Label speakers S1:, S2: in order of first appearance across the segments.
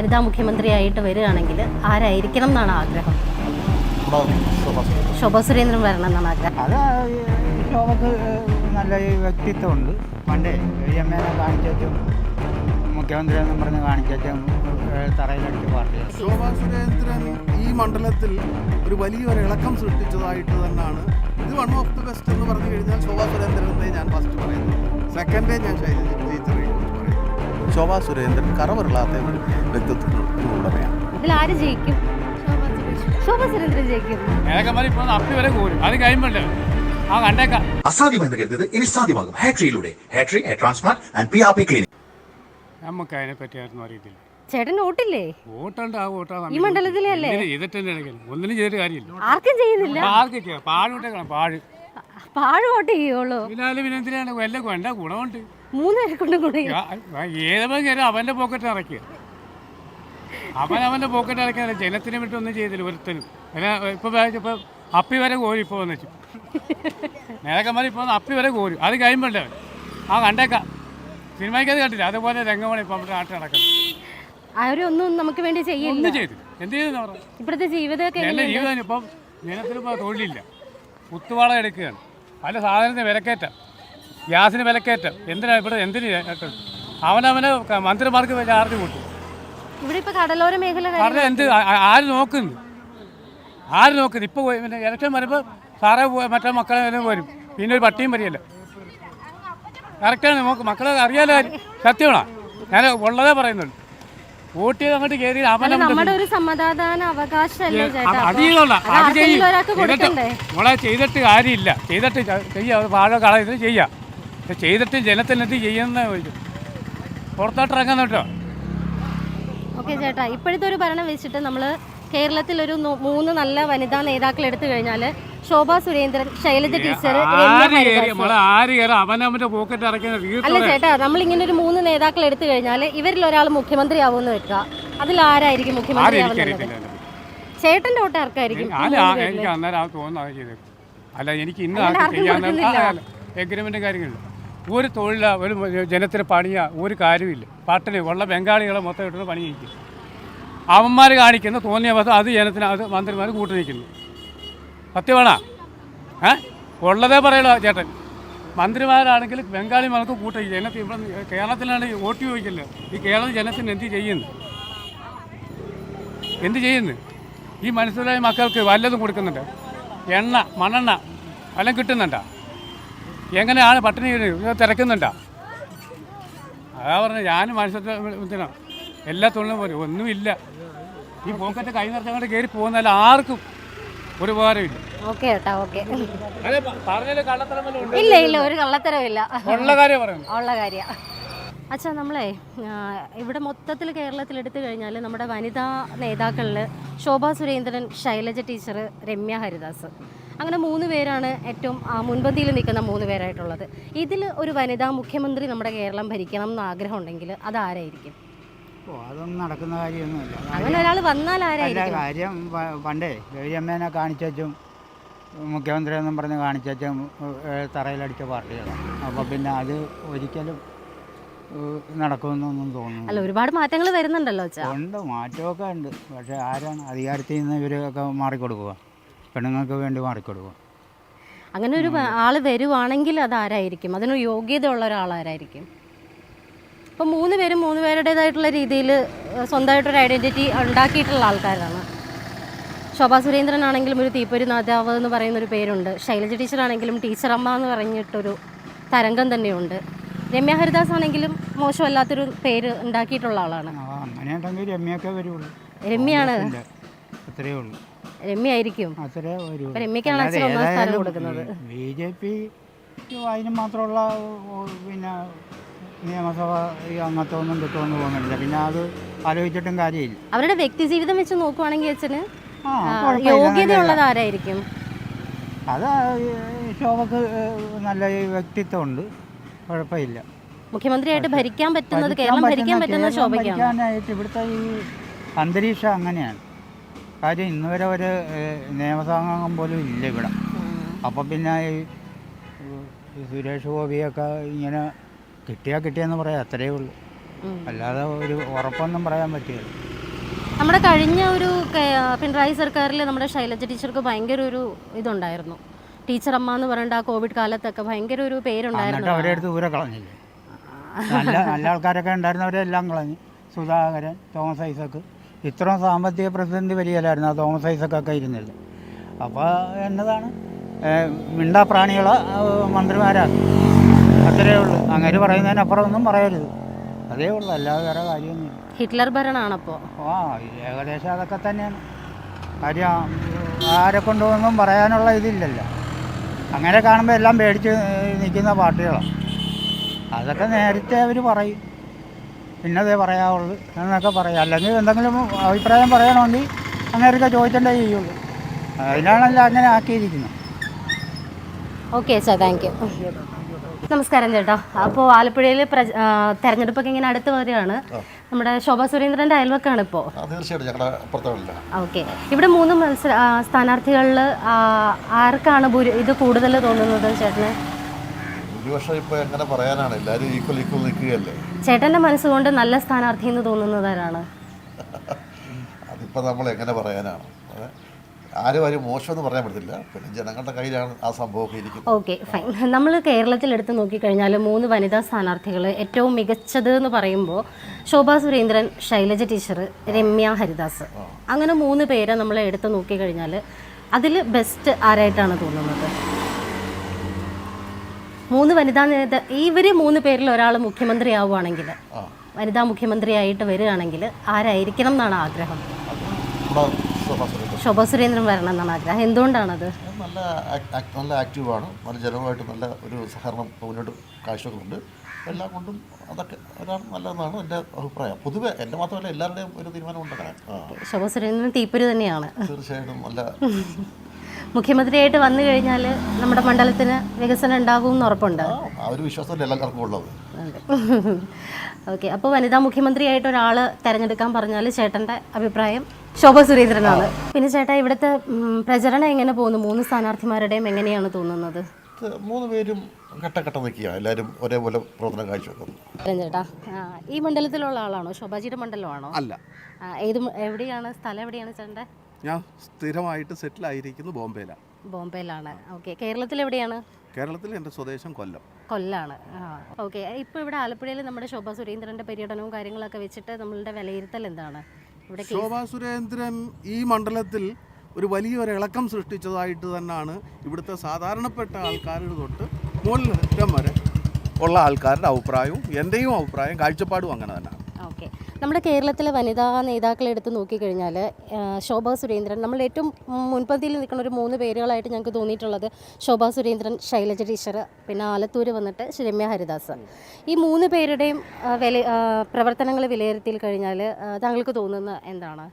S1: വനിതാ മുഖ്യമന്ത്രിയായിട്ട് വരികയാണെങ്കിൽ ആരായിരിക്കണം എന്നാണ് ആഗ്രഹം? ശോഭ സുരേന്ദ്രൻ വരണം എന്നാണ് ആഗ്രഹം.
S2: അത് ശോഭക്ക് നല്ല വ്യക്തിത്വമുണ്ട്. പണ്ടേ എമ്മേനെ കാണിച്ചും മുഖ്യമന്ത്രി എന്നും പറഞ്ഞ് കാണിച്ചും തറയിലടിച്ച് പാർട്ടിയാണ്
S3: ശോഭാ സുരേന്ദ്രൻ ഈ മണ്ഡലത്തിൽ ഒരു വലിയൊരു ഇളക്കം സൃഷ്ടിച്ചതായിട്ട് തന്നെയാണ്. ഇത് വൺ ഓഫ് ദി ബെസ്റ്റ് എന്ന് പറഞ്ഞു കഴിഞ്ഞാൽ ശോഭാ സുരേന്ദ്രന്റെ ഞാൻ ഫസ്റ്റ് പറയുന്നു സെക്കൻഡേ ഞാൻ ശൈലജ ശോഭാ സുരേന്ദ്രൻ കറവറില്ലാത്ത ഒരു വ്യക്തിത്വത്തിന് ഉടമയാണ്
S1: ഇതിൽ ആര് ജയിക്കും? ശോഭാ സുരേന്ദ്രൻ ജയിക്കും.
S4: അസാധ്യമെന്ന് ഇനി സാധ്യമാകും. ഹാട്രിയിലൂടെ. Hatri hair transplant and P R P clinic.
S5: നമുക്ക് അതിനെ പറ്റിയായിരുന്നു അറിയത്തില്ല.
S1: ചേട്ടൻ വോട്ടില്ലേ?
S5: വോട്ടുണ്ട് ആ വോട്ടാ.
S1: ഈ മണ്ഡലത്തിലെ അല്ലേ?
S5: ചെയ്തിട്ടുണ്ട് ഒന്നിനും ചെയ്തിട്ട് കാര്യമില്ല.
S1: ആർക്കും ചെയ്യുന്നില്ല?
S5: പാഴ്
S1: പാഴ്. വോട്ട് ചെയ്യുള്ളൂ.
S5: പിന്നെ എന്തിനാണ് വല്ല ഗുണമുണ്ട്.
S1: കൊണ്ട്
S5: ഏതെങ്കിലും അവന്റെ പോക്കറ്റ് ഇറക്കി. അവൻ അവന്റെ പോക്കറ്റ് ഇറക്കിയ ജനത്തിന് വിട്ട് ഒന്നും ചെയ്തില്ല ഒരുത്തനും. ഇപ്പൊ ഇപ്പൊ അപ്പി വരെ കോരി ഇപ്പൊ വന്നു നേരക്കന്മാർ ഇപ്പൊ അപ്പി വരെ കോരും. അത് കഴിയുമ്പോണ്ടേ ആ കണ്ടേക്കാം. സിനിമയ്ക്ക് അത് കണ്ടില്ല. അതുപോലെ രംഗമാണ് ഇപ്പൊ നമ്മുടെ നാട്ടിൽ നടക്കുന്നത്
S1: അവരൊന്നും നമുക്ക് വേണ്ടി ചെയ്യില്ല.
S5: എന്ത് ചെയ്തു
S1: ഇപ്പോഴത്തെ ജീവിതമൊക്കെ
S5: എന്റെ ജീവിതം ഇപ്പം ജനത്തിന് തൊഴിലില്ല. കുത്തുവാള എടുക്കുകയാണ്. പല സാധനത്തിന് വിലക്കയറ്റം. ഗ്യാസിന് വിലക്കയറ്റം. എന്തിനാ ഇവിടെ എന്തിന്? അവനവന് മന്ത്രിമാർക്ക് ചാർജ് കൂട്ടി.
S1: ഇവിടെ ഇപ്പൊ കടലോര മേഖല
S5: കാരണം എന്ത്? ആ- ആര് നോക്കുന്നു? ആര് നോക്കുന്നു? ഇപ്പോൾ പിന്നെ ഇലക്ഷൻ വരുമ്പോൾ സാറേ പോ- മറ്റേ മക്കളെ വരും. പിന്നെ ഒരു പട്ടിയും വരികയല്ല. കറക്റ്റാണ് നമുക്ക് മക്കളെ അറിയാലോ കാര്യം. സത്യമാണോ? ഞാൻ ഉള്ളതേ പറയുന്നുള്ളൂ. വോട്ട് ചെയ്ത് അങ്ങോട്ട് കയറി
S1: അത് നമ്മുടെ
S5: അവനവന്റെ
S1: ഒരു സമാധാന അവകാശമല്ലേ ചേട്ടാ. അപ്പൊ
S5: അതിലുള്ള
S1: അത്
S5: അത് ചെയ്യും.
S1: ഒരാൾക്ക്
S5: ചെയ്തിട്ട്
S1: കൊടുക്കണ്ടേ?
S5: മോളെ ചെയ്തിട്ട് കാര്യമില്ല. ചെയ്തിട്ട് ചെയ്യാം. പാഴോ കളയത് ചെയ്യാം. പക്ഷെ ചെയ്തിട്ട് എന്ത് ചെയ്യുന്ന പുറത്തോട്ട് ഇറങ്ങാൻ കേട്ടോ
S1: ഓക്കെ ചേട്ടാ ഇപ്പോഴത്തെ ഒരു ഭരണം വെച്ചിട്ട് നമ്മൾ കേരളത്തിൽ ഒരു മൂന്ന് നല്ല വനിതാ നേതാക്കൾ എടുത്തു കഴിഞ്ഞാൽ ശോഭ സുരേന്ദ്രൻ ശൈലജ ടീച്ചർ അല്ല ചേട്ടാ നമ്മൾ ഇങ്ങനെ ഒരു മൂന്ന് നേതാക്കൾ എടുത്തു കഴിഞ്ഞാൽ ഇവരിൽ ഒരാൾ മുഖ്യമന്ത്രി ആവുമെന്ന് വെക്കുക. അതിൽ ആരായിരിക്കും മുഖ്യമന്ത്രി ആവുന്നത്? ചേട്ടന്റെ വോട്ട് ആർക്കായിരിക്കും?
S5: അല്ല എനിക്ക് ഇന്ന്
S1: എഗ്രിമെന്റും
S5: ആർക്കും ഒരു തൊഴില ഒരു ജനത്തിന് പണിയാ ഒരു കാര്യമില്ല. പട്ടിണി ഉള്ള ബംഗാളികളെ മൊത്തം ഇട്ടുന്ന പണി ചെയ്യിക്കും. അവന്മാർ കാണിക്കുന്ന തോന്നിയ അവസ്ഥ അത് ജനത്തിന് അത് മന്ത്രിമാർ കൂട്ടി നിൽക്കുന്നു. സത്യമാണോ? ഏ? ഉള്ളതേ പറയലോ ചേട്ടൻ. മന്ത്രിമാരാണെങ്കിൽ ബംഗാളി ബംഗാളിമാർക്ക് കൂട്ടി ജനത്തിൽ ഇവിടെ കേരളത്തിലാണ് വോട്ട് ചോദിക്കില്ല ഈ കേരള ജനത്തിന് എന്ത് ചെയ്യുന്നു? എന്ത് ചെയ്യുന്നു? ഈ മനസ്സിലായ മക്കൾക്ക് വല്ലതും കൊടുക്കുന്നുണ്ട്? എണ്ണ മണ്ണെണ്ണ വല്ലതും കിട്ടുന്നുണ്ടോ? എങ്ങനെയാണ് പട്ടിണി തിരക്കുന്നുണ്ടോ? അതാ പറഞ്ഞത് ഞാൻ മനുഷ്യത്തിന് എല്ലാ തൊഴിലും പോലും ഒന്നുമില്ല. ഈ പോക്കറ്റ് കൈ നിറച്ചങ്ങോട്ട് കയറി പോകുന്നതല്ല ആർക്കും ഒരു ഉപകാരമില്ല.
S1: Okay okay. ഇല്ല ഇല്ല ഒരു
S5: ഉള്ള കാര്യം പറയുന്നു
S1: ഉള്ള കാര്യം. അച്ഛാ നമ്മളെ ഇവിടെ മൊത്തത്തിൽ കേരളത്തിൽ എടുത്തു കഴിഞ്ഞാൽ നമ്മുടെ വനിതാ നേതാക്കളിൽ ശോഭാ സുരേന്ദ്രൻ ശൈലജ ടീച്ചർ രമ്യ ഹരിദാസ്. അങ്ങനെ മൂന്ന് പേരാണ് ഏറ്റവും മുൻപന്തിയിൽ നിൽക്കുന്ന മൂന്ന് പേരായിട്ടുള്ളത്. ഇതിൽ ഒരു വനിതാ മുഖ്യമന്ത്രി നമ്മുടെ കേരളം ഭരിക്കണം എന്ന് ആഗ്രഹം ഉണ്ടെങ്കിൽ അതാരായിരിക്കും
S2: അതൊന്നും നടക്കുന്ന കാര്യമൊന്നുമില്ല.
S1: അങ്ങനെ ഒരാൾ വന്നാൽ ആരായിരിക്കും?
S2: കാര്യം പണ്ടേ ഗൗരിയമ്മേനെ കാണിച്ചും മുഖ്യമന്ത്രി എന്നും പറഞ്ഞ് കാണിച്ചും തറയിലടിച്ച പാർട്ടികളാണ് അപ്പോൾ പിന്നെ അത് ഒരിക്കലും നടക്കുമെന്നൊന്നും തോന്നുന്നു
S1: അല്ല ഒരുപാട് മാറ്റങ്ങൾ വരുന്നുണ്ടല്ലോ
S2: ഉണ്ട് മാറ്റമൊക്കെ ഉണ്ട്. പക്ഷേ ആരാണ് അധികാരത്തിൽ നിന്ന് ഇവരൊക്കെ മാറിക്കൊടുക്കുക? പെണ്ണുങ്ങൾക്ക് വേണ്ടി മാറിക്കൊടുക്കും.
S1: അങ്ങനെ ഒരു ആൾ വരുവാണെങ്കിൽ അത് ആരായിരിക്കും? അതിന് യോഗ്യത യോഗ്യതയുള്ള ഒരാളാരായിരിക്കും ഇപ്പം മൂന്ന് പേരും മൂന്ന് പേരുടേതായിട്ടുള്ള രീതിയിൽ സ്വന്തമായിട്ടൊരു ഐഡന്റിറ്റി ഉണ്ടാക്കിയിട്ടുള്ള ആൾക്കാരാണ്. ശോഭാ സുരേന്ദ്രൻ ആണെങ്കിലും ഒരു തീപ്പൊരി നാഥാവ് എന്ന് പറയുന്നൊരു പേരുണ്ട്. ശൈലജ ടീച്ചറാണെങ്കിലും ടീച്ചറമ്മ ടീച്ചർ അമ്മ എന്ന് പറഞ്ഞിട്ടൊരു തരംഗം തന്നെയുണ്ട്. രമ്യ ഹരിദാസ് ആണെങ്കിലും മോശമല്ലാത്തൊരു പേര് ഉണ്ടാക്കിയിട്ടുള്ള ആളാണ്.
S2: ഇല്ല, അത്രയേ ഉള്ളൂ.
S1: രമ്യ ആയിരിക്കും
S2: അത്രേ
S1: ഒരു രമ്യക്കാണ് അച്ഛൻ ഒന്നാം സ്ഥാനം കൊടുക്കുന്നത്.
S2: ബി ജെ പി അതിന് മാത്രമുള്ള പിന്നെ നിയമസഭ ഈ അംഗത്വമൊന്നും കിട്ടുമെന്ന് തോന്നുന്നില്ല പിന്നെ അത് ആലോചിച്ചിട്ടും കാര്യമില്ല.
S1: അവരുടെ വ്യക്തി ജീവിതം വെച്ച് നോക്കുവാണെങ്കിൽ അച്ഛന് യോഗ്യതയുള്ളത് ആരായിരിക്കും?
S2: അത് ശോഭക്ക് നല്ല വ്യക്തിത്വമുണ്ട്. കുഴപ്പമില്ല.
S1: മുഖ്യമന്ത്രിയായിട്ട് ഭരിക്കാൻ പറ്റുന്നത് കേരളം ഭരിക്കാൻ
S2: പറ്റുന്ന-
S1: പറ്റുന്നത് ശോഭയ്ക്കാണ്.
S2: ഇവിടുത്തെ ഈ അന്തരീക്ഷം അങ്ങനെയാണ്. കാര്യം ഇന്ന് വരെ ഒരു നിയമസാംഗം പോലും ഇല്ല ഇവിടെ. അപ്പം പിന്നെ ഈ സുരേഷ് ഗോപിയൊക്കെ ഇങ്ങനെ കിട്ടിയാൽ കിട്ടിയെന്ന് പറയാം അത്രയേ ഉള്ളൂ. അല്ലാതെ ഒരു ഉറപ്പൊന്നും പറയാൻ പറ്റില്ല.
S1: നമ്മുടെ കഴിഞ്ഞ ഒരു പിണറായി സർക്കാരിൽ നമ്മുടെ ശൈലജ ടീച്ചർക്ക് ഭയങ്കര ഒരു ഇതുണ്ടായിരുന്നു. ടീച്ചർ അമ്മ എന്ന് പറയേണ്ട ആ കോവിഡ് കാലത്തൊക്കെ ഭയങ്കര ഒരു പേരുണ്ടായിരുന്നു.
S2: അവരെ അടുത്ത് ദൂരെ കളഞ്ഞില്ലേ? നല്ല നല്ല ആൾക്കാരൊക്കെ ഉണ്ടായിരുന്നവരെ എല്ലാം കളഞ്ഞു. സുധാകരൻ തോമസ് ഐസക്ക്. ഇത്രയും സാമ്പത്തിക പ്രതിസന്ധി വലിയല്ലായിരുന്നു ആ തോമസ് ഐസക്കൊക്കെ ഇരുന്നില്ല അപ്പോൾ എന്നതാണ്? മിണ്ടാ മിണ്ടാപ്രാണികളെ മന്ത്രിമാരാണ് അത്രയേ ഉള്ളൂ. അങ്ങനെ പറയുന്നതിനപ്പുറം ഒന്നും പറയരുത്. അതേ ഉള്ളൂ. അല്ലാതെ വേറെ കാര്യമൊന്നും
S1: ഹിറ്റ്ലർ ഭരണമാണപ്പോൾ
S2: ആ ഏകദേശം അതൊക്കെ തന്നെയാണ്. കാര്യം ആരെ കൊണ്ടൊന്നും പറയാനുള്ള ഇതില്ലല്ലോ. അങ്ങനെ കാണുമ്പോൾ എല്ലാം പേടിച്ച് നിൽക്കുന്ന പാർട്ടികളാണ് അതൊക്കെ നേരത്തെ അവർ പറയും. പിന്നതേ പറയാവുള്ളൂ. എന്നൊക്കെ പറയാം. അല്ലെങ്കിൽ എന്തെങ്കിലും അഭിപ്രായം പറയണമെങ്കിൽ അങ്ങനെയൊക്കെ ചോദിച്ചേണ്ടേ ചെയ്യുള്ളൂ. അതിനാണല്ലോ അങ്ങനെ ആക്കിയിരിക്കുന്നത്.
S1: Okay sir. Thank you. നമസ്കാരം ചേട്ടാ. അപ്പോൾ ആലപ്പുഴയിൽ തെരഞ്ഞെടുപ്പൊക്കെ ഇങ്ങനെ അടുത്ത് വരികയാണ്. നമ്മുടെ ശോഭാ സുരേന്ദ്രന്റെ അയൽവക്കാണ് ഇപ്പോൾ ഓക്കെ. ഇവിടെ മൂന്ന് മത്സര സ്ഥാനാർത്ഥികളിൽ ആർക്കാണ് ഭൂരി ഇത് കൂടുതൽ തോന്നുന്നത് ചേട്ടന്?
S6: ഭൂരിപക്ഷം എങ്ങനെ പറയാനാണ്? എല്ലാവരും ഈക്വൽ ഈക്വൽ നിൽക്കുകയല്ലേ?
S1: ചേട്ടന്റെ മനസ്സുകൊണ്ട് നല്ല സ്ഥാനാർത്ഥി എന്ന് തോന്നുന്നത് ആരാണ്
S6: അതിപ്പോൾ നമ്മൾ എങ്ങനെ പറയാനാണ്? ആരും ആരും എന്ന് പറയാൻ പറ്റില്ല പിന്നെ ജനങ്ങളുടെ കയ്യിലാണ് ആ സംഭവമൊക്കെ ഇരിക്കുന്നത്.
S1: Okay fine. നമ്മൾ കേരളത്തിൽ എടുത്ത് നോക്കിക്കഴിഞ്ഞാൽ മൂന്ന് വനിതാ സ്ഥാനാർത്ഥികൾ ഏറ്റവും മികച്ചത് എന്ന് പറയുമ്പോൾ ശോഭാ സുരേന്ദ്രൻ ശൈലജ ടീച്ചർ രമ്യ ഹരിദാസ്. അങ്ങനെ മൂന്ന് പേരെ നമ്മൾ എടുത്ത് നോക്കിക്കഴിഞ്ഞാൽ അതിൽ ബെസ്റ്റ് ആരായിട്ടാണ് തോന്നുന്നത്? മൂന്ന് വനിതാ നേതാ ഇവർ മൂന്ന് പേരിൽ ഒരാൾ മുഖ്യമന്ത്രി ആവുകയാണെങ്കിൽ വനിതാ മുഖ്യമന്ത്രിയായിട്ട് വരികയാണെങ്കിൽ ആരായിരിക്കണം എന്നാണ് ആഗ്രഹം? ശോഭ സുരേന്ദ്രൻ. വരണം എന്നാണ് ആഗ്രഹം. എന്തുകൊണ്ടാണത്?
S6: നല്ല നല്ല ആക്റ്റീവാണ്. നല്ല ജനവുമായിട്ട് നല്ല ഒരു സഹകരണം മുന്നോട്ട് കാഴ്ചവെക്കുന്നുണ്ട്. എല്ലാം കൊണ്ടും അതൊക്കെ ഒരാൾ നല്ലതെന്നാണ് എന്റെ അഭിപ്രായം. പൊതുവെ എന്റെ മാത്രമല്ല എല്ലാവരുടെയും ഒരു തീരുമാനം ഉണ്ടാകാൻ
S1: ശോഭ സുരേന്ദ്രൻ തീപ്പര് തന്നെയാണ്.
S6: തീർച്ചയായിട്ടും നല്ല
S1: മുഖ്യമന്ത്രിയായിട്ട് വന്നു കഴിഞ്ഞാൽ നമ്മുടെ മണ്ഡലത്തിന് വികസനം ഉണ്ടാകും എന്ന് ഉറപ്പുണ്ട്. ഓക്കെ അപ്പോൾ വനിതാ മുഖ്യമന്ത്രിയായിട്ട് ഒരാൾ തിരഞ്ഞെടുക്കാൻ പറഞ്ഞാൽ ചേട്ടന്റെ അഭിപ്രായം ശോഭ സുരേന്ദ്രനാണ്. പിന്നെ ചേട്ടാ ഇവിടുത്തെ പ്രചരണം എങ്ങനെ പോകുന്നു? മൂന്ന് സ്ഥാനാർത്ഥിമാരുടെയും എങ്ങനെയാണ് തോന്നുന്നത്?
S6: മൂന്ന് പേരും ഘട്ടഘട്ട നിൽക്കുക എല്ലാവരും ഒരേപോലെ പ്രവർത്തനം കാഴ്ചവെക്കുന്നു.
S1: ചേട്ടാ? ഈ മണ്ഡലത്തിലുള്ള ആളാണോ? ശോഭാജിയുടെ മണ്ഡലമാണോ?
S3: അല്ല.
S1: ഏത് എവിടെയാണ് സ്ഥലം എവിടെയാണ് ചേട്ടന്റെ
S3: ഞാൻ സ്ഥിരമായിട്ട് സെറ്റിൽ ആയിരിക്കുന്നു ബോംബെയിലാണ്.
S1: ബോംബെയിലാണ്. ഓക്കെ. കേരളത്തിൽ എവിടെയാണ്?
S3: കേരളത്തിൽ എന്റെ സ്വദേശം കൊല്ലം.
S1: കൊല്ലാണ്. ഓക്കെ. ഇപ്പോൾ ഇവിടെ ആലപ്പുഴയിൽ നമ്മുടെ ശോഭാ സുരേന്ദ്രന്റെ പര്യടനവും കാര്യങ്ങളൊക്കെ വെച്ചിട്ട് നമ്മളുടെ വിലയിരുത്തൽ എന്താണ്? ഇവിടെ
S3: ശോഭാ സുരേന്ദ്രൻ ഈ മണ്ഡലത്തിൽ ഒരു വലിയൊരു ഇളക്കം സൃഷ്ടിച്ചതായിട്ട് തന്നെയാണ് ഇവിടുത്തെ സാധാരണപ്പെട്ട ആൾക്കാരുടെ തൊട്ട് മുകളിലറ്റം വരെ ഉള്ള ആൾക്കാരുടെ അഭിപ്രായവും എന്റെയും അഭിപ്രായം കാഴ്ചപ്പാടും അങ്ങനെ തന്നെയാണ്.
S1: ഓക്കെ നമ്മുടെ കേരളത്തിലെ വനിതാ നേതാക്കളെ എടുത്ത് നോക്കിക്കഴിഞ്ഞാൽ ശോഭാ സുരേന്ദ്രൻ നമ്മൾ ഏറ്റവും മുൻപന്തിയിൽ നിൽക്കുന്ന ഒരു മൂന്ന് പേരുകളായിട്ട് ഞങ്ങൾക്ക് തോന്നിയിട്ടുള്ളത് ശോഭാ സുരേന്ദ്രൻ ശൈലജ ടീച്ചർ പിന്നെ ആലത്തൂർ വന്നിട്ട് രമ്യ ഹരിദാസ്. ഈ മൂന്ന് പേരുടെയും വില പ്രവർത്തനങ്ങൾ വിലയിരുത്തി കഴിഞ്ഞാൽ താങ്കൾക്ക് തോന്നുന്ന എന്താണ്?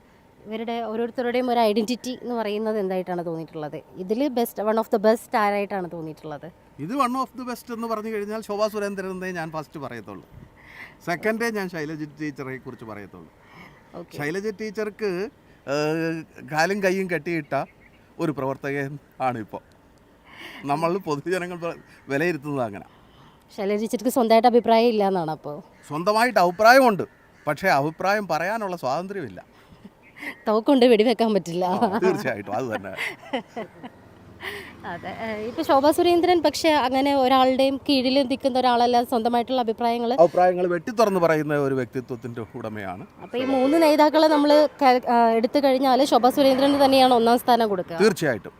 S1: ഇവരുടെ ഓരോരുത്തരുടെയും ഒരു ഐഡന്റിറ്റി എന്ന് പറയുന്നത് എന്തായിട്ടാണ് തോന്നിയിട്ടുള്ളത്? ഇതിൽ best one of the best ആരായിട്ടാണ് തോന്നിയിട്ടുള്ളത്?
S3: ഇത് വൺ ഓഫ് ദി ബെസ്റ്റ് എന്ന് പറഞ്ഞു കഴിഞ്ഞാൽ ശോഭാ സുരേന്ദ്രൻ എന്നേ ഞാൻ ഫസ്റ്റ് പറയത്തുള്ളൂ. സെക്കൻഡേ ഞാൻ ശൈലജ ടീച്ചറെ കുറിച്ച് പറയത്തുള്ളൂ. ശൈലജ ടീച്ചർക്ക് കാലും കൈയും കെട്ടിയിട്ട ഒരു പ്രവർത്തകൻ ഇപ്പോൾ നമ്മൾ പൊതുജനങ്ങൾ വിലയിരുത്തുന്നത് അങ്ങനെ.
S1: ശൈലജ ടീച്ചർക്ക് സ്വന്തമായിട്ട് അഭിപ്രായം ഇല്ല എന്നാണ് അപ്പോൾ
S3: സ്വന്തമായിട്ട് അഭിപ്രായമുണ്ട്. പക്ഷേ അഭിപ്രായം പറയാനുള്ള സ്വാതന്ത്ര്യമില്ല.
S1: തോക്കൊണ്ട് വെടിവെക്കാൻ പറ്റില്ല.
S3: തീർച്ചയായിട്ടും. അത് തന്നെ.
S1: അതെ. ഇപ്പൊ ശോഭാ സുരേന്ദ്രൻ പക്ഷെ അങ്ങനെ ഒരാളുടെയും കീഴിൽ നിൽക്കുന്ന ഒരാളല്ല സ്വന്തമായിട്ടുള്ള അഭിപ്രായങ്ങൾ
S3: അഭിപ്രായങ്ങൾ വെട്ടി തുറന്ന് പറയുന്ന ഒരു വ്യക്തിത്വത്തിന്റെ ഉടമയാണ്.
S1: അപ്പൊ ഈ മൂന്ന് നേതാക്കളെ നമ്മൾ എടുത്തു കഴിഞ്ഞാൽ ശോഭാ സുരേന്ദ്രന് തന്നെയാണ് ഒന്നാം സ്ഥാനം കൊടുക്കുക.
S3: തീർച്ചയായിട്ടും.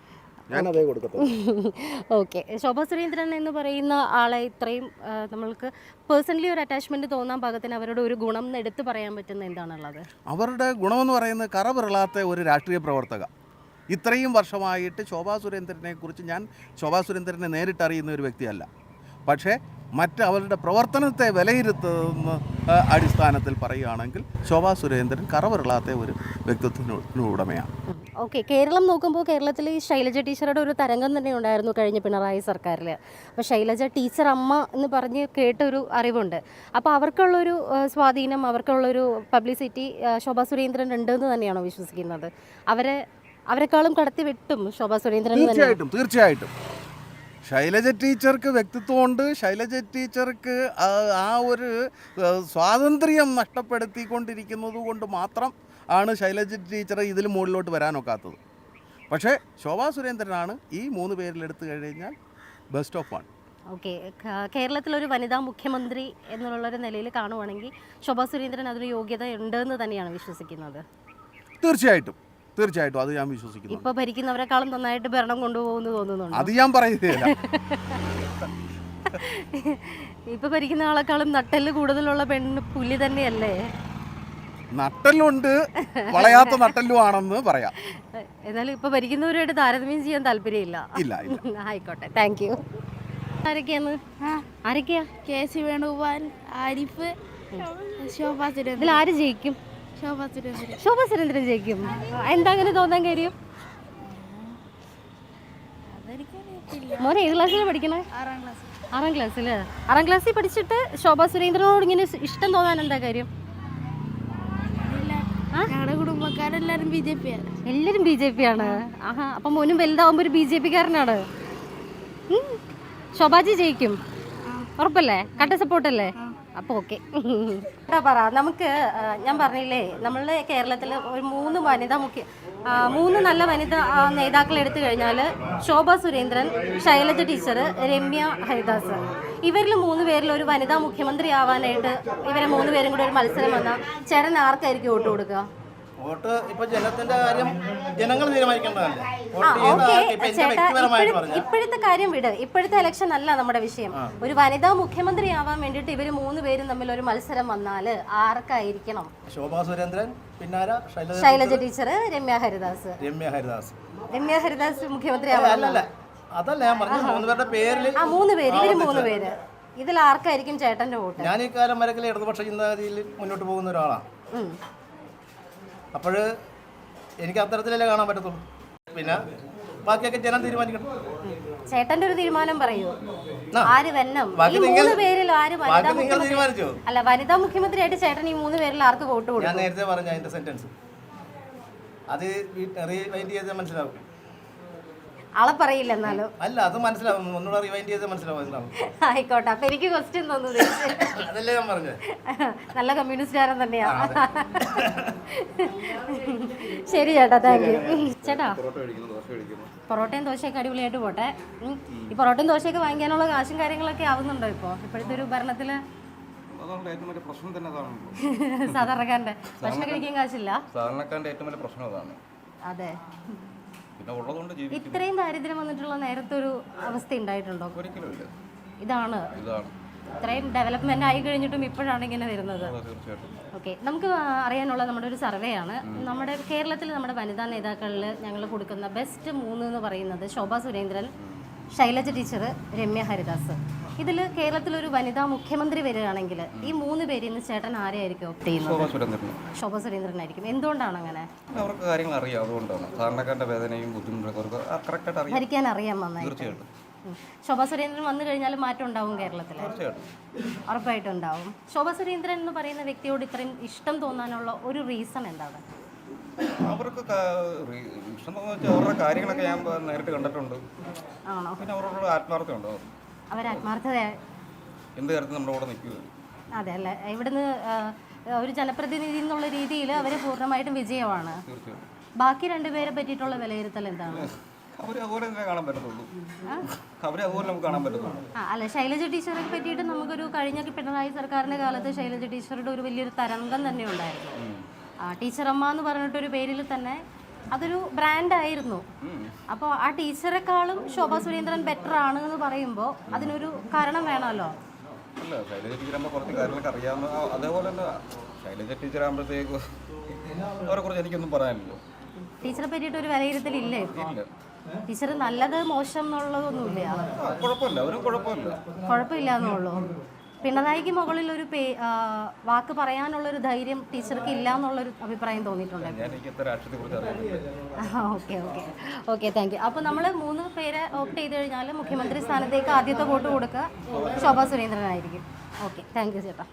S3: ഞാനതേ കൊടുക്കത്തുള്ളൂ.
S1: ഓക്കെ. ശോഭാ സുരേന്ദ്രൻ എന്ന് പറയുന്ന ആളെ ഇത്രയും നമ്മൾക്ക് പേഴ്സണലി ഒരു അറ്റാച്ച്മെന്റ് തോന്നാൻ പാകത്തിന് അവരുടെ ഒരു ഗുണം എടുത്തു പറയാൻ പറ്റുന്ന എന്താണുള്ളത്?
S3: അവരുടെ ഗുണമെന്ന് പറയുന്നത് കറ പിറളാത്ത ഒരു രാഷ്ട്രീയ പ്രവർത്തക. ഇത്രയും വർഷമായിട്ട് ശോഭാ സുരേന്ദ്രനെ കുറിച്ച് ഞാൻ ശോഭാ സുരേന്ദ്രനെ നേരിട്ട് അറിയുന്ന ഒരു വ്യക്തിയല്ല. പക്ഷേ മറ്റ് അവരുടെ പ്രവർത്തനത്തെ വിലയിരുത്തുന്ന അടിസ്ഥാനത്തിൽ പറയുകയാണെങ്കിൽ ശോഭാ സുരേന്ദ്രൻ കറ ഒരു വ്യക്തിത്വത്തിന് ഉടമയാണ്
S1: ഓക്കെ കേരളം നോക്കുമ്പോൾ കേരളത്തിൽ ഈ ശൈലജ ടീച്ചറുടെ ഒരു തരംഗം തന്നെ ഉണ്ടായിരുന്നു കഴിഞ്ഞ പിണറായി സർക്കാരിൽ അപ്പോൾ ശൈലജ ടീച്ചർ അമ്മ എന്ന് പറഞ്ഞ് കേട്ടൊരു അറിവുണ്ട്. അപ്പോൾ അവർക്കുള്ളൊരു സ്വാധീനം അവർക്കുള്ളൊരു പബ്ലിസിറ്റി ശോഭാ സുരേന്ദ്രൻ ഉണ്ട് എന്ന് തന്നെയാണോ വിശ്വസിക്കുന്നത്? അവരെ അവരെക്കാളും കടത്തി വെട്ടും ശോഭാ സുരേന്ദ്രൻ
S3: തീർച്ചയായിട്ടും തീർച്ചയായിട്ടും. ശൈലജ ടീച്ചർക്ക് വ്യക്തിത്വമുണ്ട് ശൈലജ ടീച്ചർക്ക് ആ- ഒരു സ്വാതന്ത്ര്യം നഷ്ടപ്പെടുത്തിക്കൊണ്ടിരിക്കുന്നത് കൊണ്ട് മാത്രം ആണ് ശൈലജ ടീച്ചർ ഇതിൽ മുകളിലോട്ട് വരാനൊക്കാത്തത്. പക്ഷേ ശോഭാ സുരേന്ദ്രനാണ് ഈ മൂന്ന് പേരിലെടുത്തു കഴിഞ്ഞാൽ ബെസ്റ്റ് ഓഫ് വൺ
S1: ഓക്കെ. കേരളത്തിലൊരു വനിതാ മുഖ്യമന്ത്രി എന്നുള്ളൊരു നിലയിൽ കാണുവാണെങ്കിൽ ശോഭാ സുരേന്ദ്രൻ അതിന് യോഗ്യത ഉണ്ടെന്ന് തന്നെയാണ് വിശ്വസിക്കുന്നത്.
S3: തീർച്ചയായിട്ടും. തീർച്ചയായിട്ടും അത് ഞാൻ വിശ്വസിക്കുന്നു
S1: ഇപ്പൊ ഭരിക്കുന്നവരെക്കാളും നന്നായിട്ട് ഭരണം കൊണ്ടുപോകുന്നു തോന്നുന്നുണ്ട്?
S3: അത് ഞാൻ പറയുന്നില്ല.
S1: ഇപ്പൊ ഭരിക്കുന്ന ആളെക്കാളും നട്ടെല്ല് കൂടുതലുള്ള പെണ്ണ് പുലി തന്നെയല്ലേ?
S3: നട്ടലുണ്ട് വളയാത്ത നട്ടലും ആണെന്ന് പറയാം.
S1: എന്നാലും ഇപ്പൊ ഭരിക്കുന്നവരുമായിട്ട് താരതമ്യം ചെയ്യാൻ താല്പര്യമില്ല.
S3: ഇല്ല ഇല്ല.
S1: ആയിക്കോട്ടെ താങ്ക് യു ആരൊക്കെയാണ്? ആരൊക്കെയാ?
S7: കെ സി വേണുഗോപാൽ ആരിഫ് ശോഭ
S1: ഇതിൽ ആര് ജയിക്കും?
S7: ശോഭ സുരേന്ദ്രൻ
S1: ജയിക്കും. എന്താ അങ്ങനെ തോന്നാൻ കാര്യം? മോനെ ഏത് ക്ലാസ്സിൽ പഠിക്കണേ?
S7: ആറാം ക്ലാസ്
S1: ആറാം ക്ലാസ്സിൽ. ആറാം ക്ലാസ്സിൽ പഠിച്ചിട്ട് ശോഭ സുരേന്ദ്രനോട് ഇങ്ങനെ ഇഷ്ടം തോന്നാൻ എന്താ കാര്യം?
S7: ഞങ്ങളുടെ കുടുംബക്കാരെല്ലാരും ബി ജെ പി ആണ്.
S1: എല്ലാരും ബി ജെ പി ആണ്. ആഹാ അപ്പൊ മോനും വലുതാവുമ്പോ ഒരു ബി ജെ പിക്കാരനാണ്. ശോഭാജി ജയിക്കും. ഉറപ്പല്ലേ? കട്ട സപ്പോർട്ടല്ലേ അപ്പോൾ ഓക്കെ. എന്താ പറ നമുക്ക് ഞാൻ പറഞ്ഞില്ലേ നമ്മളുടെ കേരളത്തിൽ ഒരു മൂന്ന് വനിതാ മുഖ്യ മൂന്ന് നല്ല വനിതാ നേതാക്കൾ എടുത്തു കഴിഞ്ഞാൽ ശോഭ സുരേന്ദ്രൻ ശൈലജ ടീച്ചർ രമ്യ ഹരിദാസ്. ഇവരിൽ മൂന്ന് പേരിൽ ഒരു വനിതാ മുഖ്യമന്ത്രി ആവാനായിട്ട് ഇവരെ മൂന്ന് പേരും കൂടി ഒരു മത്സരം വന്നാൽ ചേരൻ ആർക്കായിരിക്കും വോട്ട് കൊടുക്കുക
S8: വോട്ട് ഇപ്പൊ ജനത്തിന്റെ കാര്യം ജനങ്ങൾ തീരുമാനിക്കേണ്ടതല്ലേ?
S1: ഇപ്പോഴത്തെ കാര്യം വിട്. ഇപ്പോഴത്തെ ഇലക്ഷൻ അല്ല നമ്മുടെ വിഷയം. ഒരു വനിതാ മുഖ്യമന്ത്രി ആവാൻ വേണ്ടിട്ട് ഇവർ മൂന്ന് പേരും തമ്മിൽ ഒരു മത്സരം വന്നാൽ ആർക്കായിരിക്കണം?
S8: ശോഭാ സുരേന്ദ്രൻ പിന്നാര ശൈലജ
S1: ടീച്ചർ. രമ്യ ഹരിദാസ്.
S8: രമ്യ ഹരിദാസ്.
S1: രമ്യ ഹരിദാസ് മുഖ്യമന്ത്രി
S8: അതല്ല ഞാൻ പറഞ്ഞു മൂന്ന് പേരുടെ പേരിൽ
S1: ആ മൂന്ന് പേര്. ഇവർ മൂന്ന് പേര്. ഇതിൽ ആർക്കായിരിക്കും ചേട്ടന്റെ വോട്ട്?
S8: ഞാൻ ഈ കാലം വരക്കിലെ ഇടതുപക്ഷ ചിന്താഗതിയിൽ മുന്നോട്ട് പോകുന്ന ഒരാളാണ്. അപ്പോൾ എനിക്ക് അത്തരത്തിലല്ലേ കാണാൻ പറ്റത്തുള്ളൂ. പിന്നെ ബാക്കിയൊക്കെ ജനം തീരുമാനിക്കണം.
S1: ചേട്ടന്റെ ഒരു തീരുമാനം പറയൂ. ആര് വരണം ഈ മൂന്ന് പേരിൽ ആര് വനിതാ മുഖ്യമന്ത്രി അല്ല വനിതാ മുഖ്യമന്ത്രിയായിട്ട് ചേട്ടൻ ഈ മൂന്ന് പേരിൽ ആർക്ക് വോട്ട്
S8: ഞാൻ നേരത്തെ പറഞ്ഞ അതിന്റെ സെന്റൻസ് അത് റീവൈൻഡ് ചെയ്താൽ മനസ്സിലാവും.
S1: ആളെ പറയില്ല എന്നാലും.
S8: അല്ല അത് മനസ്സിലാവും. ഒന്നുകൂടെ റിവൈൻഡ് ചെയ്താൽ മനസ്സിലാവും
S1: ആയിക്കോട്ടെ. അപ്പൊ എനിക്ക് ക്വസ്റ്റ്യൻ തോന്നുന്നു
S8: അതല്ലേ ഞാൻ പറഞ്ഞത്
S1: നല്ല കമ്മ്യൂണിസ്റ്റ് കമ്മ്യൂണിസ്റ്റുകാരൻ തന്നെയാ. ശരി ചേട്ടാ താങ്ക് യു ചേട്ടാ പൊറോട്ടയും ദോശയൊക്കെ അടിപൊളിയായിട്ട് പോട്ടെ. ഈ പൊറോട്ടയും ദോശയൊക്കെ വാങ്ങിക്കാനുള്ള കാശും കാര്യങ്ങളൊക്കെ ആവുന്നുണ്ടോ ഇപ്പോൾ ഇപ്പോഴത്തെ ഒരു ഭരണത്തിൽ? സാധാരണക്കാരന്റെ ഭക്ഷണം കഴിക്കാൻ കാശില്ല.
S9: സാധാരണക്കാരന്റെ ഏറ്റവും വലിയ പ്രശ്നം അതാണ്.
S1: അതെ.
S9: പിന്നെ ഉള്ളതുകൊണ്ട്
S1: ഇത്രയും ദാരിദ്ര്യം വന്നിട്ടുള്ള നേരത്തെ ഒരു അവസ്ഥ ഉണ്ടായിട്ടുണ്ടോ? ഇതാണ്.
S9: ഇതാണ്.
S1: ഇത്രയും ഡെവലപ്മെന്റ് ആയി കഴിഞ്ഞിട്ടും ഇപ്പോഴാണ് ഇങ്ങനെ വരുന്നത്.
S9: തീർച്ചയായിട്ടും.
S1: ഓക്കെ നമുക്ക് അറിയാനുള്ള നമ്മുടെ ഒരു സർവേ ആണ്. നമ്മുടെ കേരളത്തിൽ നമ്മുടെ വനിതാ നേതാക്കളിൽ ഞങ്ങൾ കൊടുക്കുന്ന ബെസ്റ്റ് മൂന്ന് എന്ന് പറയുന്നത് ശോഭ സുരേന്ദ്രൻ ശൈലജ ടീച്ചർ രമ്യ ഹരിദാസ്. ഇതിൽ കേരളത്തിൽ ഒരു വനിതാ മുഖ്യമന്ത്രി വരികയാണെങ്കിൽ ഈ മൂന്ന് പേരിൽ നിന്ന് ചേട്ടൻ ആരെയായിരിക്കും ഒപ്റ്റ് ചെയ്യുന്നത്?
S9: ശോഭാ സുരേന്ദ്രൻ.
S1: ആയിരിക്കും സുരേന്ദ്രനായിരിക്കും. എന്തുകൊണ്ടാണ് അങ്ങനെ?
S9: അവർക്ക് കാര്യങ്ങൾ അറിയാം അതുകൊണ്ടാണ്. സാധാരണക്കാരുടെ വേദനയും ബുദ്ധിമുട്ടും അറിയാം.
S1: ഭരിക്കാൻ
S9: തീർച്ചയായിട്ടും.
S1: ഉം. ശോഭ സുരേന്ദ്രൻ വന്നു കഴിഞ്ഞാൽ മാറ്റം ഉണ്ടാവും കേരളത്തിൽ ഉറപ്പായിട്ടും ഉണ്ടാവും. ശോഭ സുരേന്ദ്രൻ എന്ന് പറയുന്ന വ്യക്തിയോട് ഇത്രയും ഇഷ്ടം തോന്നാനുള്ള ഒരു റീസൺ എന്താണ്?
S9: അവർക്ക് ഇഷ്ടം എന്ന് വെച്ചാൽ അവരുടെ കാര്യങ്ങളൊക്കെ ഞാൻ നേരിട്ട് കണ്ടിട്ടുണ്ട്. പിന്നെ അവരോട് ആത്മാർത്ഥത ഉണ്ടോ
S1: അവർ ആത്മാർത്ഥത
S9: എന്ത് കാര്യത്തിൽ നമ്മുടെ കൂടെ നിൽക്കുക
S1: അതെ അല്ലേ. ഇവിടുന്ന് ഒരു ജനപ്രതിനിധി എന്നുള്ള രീതിയിൽ അവർ പൂർണമായിട്ടും വിജയമാണ്. ബാക്കി രണ്ടുപേരെ പറ്റിയിട്ടുള്ള വിലയിരുത്തൽ എന്താണ്?
S9: അതുപോലെ തന്നെ കാണാൻ പറ്റത്തുള്ളൂ. അവരെ അതുപോലെ നമുക്ക് കാണാൻ പറ്റത്തുള്ളൂ.
S1: അല്ല ശൈലജ ടീച്ചറെ പറ്റിയിട്ട് നമുക്കൊരു കഴിഞ്ഞ പിണറായി സർക്കാരിന്റെ കാലത്ത് ശൈലജ ടീച്ചറുടെ ഒരു വലിയൊരു തരംഗം തന്നെ ഉണ്ടായിരുന്നു. ആ ടീച്ചറമ്മ എന്ന് പറഞ്ഞിട്ടൊരു പേരിൽ തന്നെ അതൊരു ബ്രാൻഡായിരുന്നു അപ്പോൾ ആ ടീച്ചറെക്കാളും ശോഭ സുരേന്ദ്രൻ ബെറ്റർ ആണ് എന്ന് പറയുമ്പോൾ അതിനൊരു കാരണം വേണമല്ലോ?
S9: അല്ല ശൈലജ ടീച്ചറാകുമ്പോൾ കുറച്ച് കാര്യങ്ങളൊക്കെ അറിയാവുന്ന അതേപോലെ തന്നെ ശൈലജ ടീച്ചറാകുമ്പോഴത്തേക്ക് അവരെ കുറിച്ച് എനിക്കൊന്നും പറയാനില്ല
S1: ടീച്ചറെ പറ്റിയിട്ട് ഒരു വിലയിരുത്തലില്ലേ ടീച്ചർ നല്ലത് മോശം എന്നുള്ളതൊന്നുമില്ല.
S9: കുഴപ്പമില്ല. അവരും കുഴപ്പമില്ല.
S1: കുഴപ്പമില്ല എന്നുള്ളൂ പിണറായിക്ക് മുകളിൽ ഒരു വാക്ക് പറയാനുള്ള ഒരു പറയാനുള്ളൊരു ധൈര്യം ടീച്ചർക്ക് ഇല്ല എന്നുള്ളൊരു അഭിപ്രായം തോന്നിയിട്ടുണ്ട്? Okay okay. Okay thank you അപ്പോൾ നമ്മൾ മൂന്ന് പേരെ ഓപ്റ്റ് ചെയ്ത് കഴിഞ്ഞാൽ മുഖ്യമന്ത്രി സ്ഥാനത്തേക്ക് ആദ്യത്തെ വോട്ട് കൊടുക്കുക. ശോഭാ സുരേന്ദ്രനായിരിക്കും. ഓക്കെ താങ്ക് യു ചേട്ടാ.